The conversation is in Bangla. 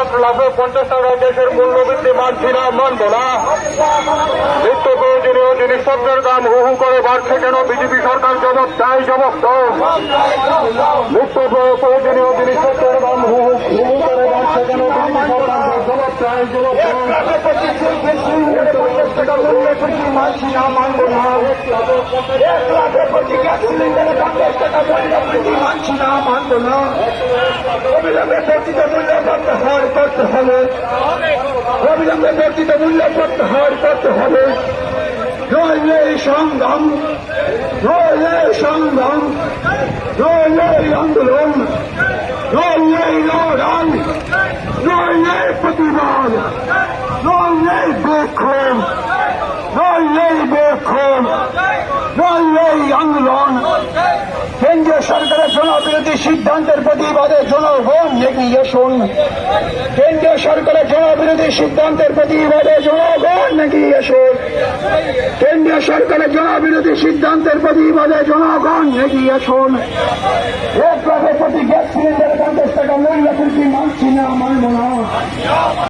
লাখ লাখে পঞ্চাশ টাকা গ্যাসের মূল্যবৃদ্ধি মানছি না, মানব না। নিত্য প্রয়োজনীয় জিনিসপত্রের দাম হু হু করে বাড়ছে কেন? বিজেপি সরকার জবাব চাই জবাব দাও। নিত্য প্রয়োজনীয় জিনিসপত্রের দাম হু হু করে বাড়ছে কেন? বিজেপি সরকার জবাব চাই জবাব মানছি না মানবো না এক লাখের প্রতি গ্যাস সিলিন্ডারে পঞ্চাশ টাকা মূল্য বৃদ্ধি মানছি না মানবো না অবিলম্বে বর্ধিত মূল্য প্রত্যাহার করতে হবে। অবিলম্বে বর্ধিত মূল্য প্রত্যাহার করতে হবে নইলে সংগ্রাম নইলে সংগ্রাম নইলে আন্দোলন নইলে লড়াই নইলে প্রতিবাদ নইলে বিক্ষোভ নইলে বিক্ষোভ নইলে আন্দোলন। কেন্দ্রীয় সরকারের জনবিরোধী সিদ্ধান্তের প্রতিবাদে জনগণ এগিয়ে শুন কেন্দ্রীয় সরকারের জনবিরোধী সিদ্ধান্তের প্রতিবাদে জনগণ এগিয়ে শুন কেন্দ্রীয় সরকারের জনবিরোধী সিদ্ধান্তের প্রতিবাদে জনগণ এগিয়ে লাখের প্রতি গ্যাস সিলিন্ডারের পঞ্চাশ টাকা মূল্য কিন্তু মানছি না?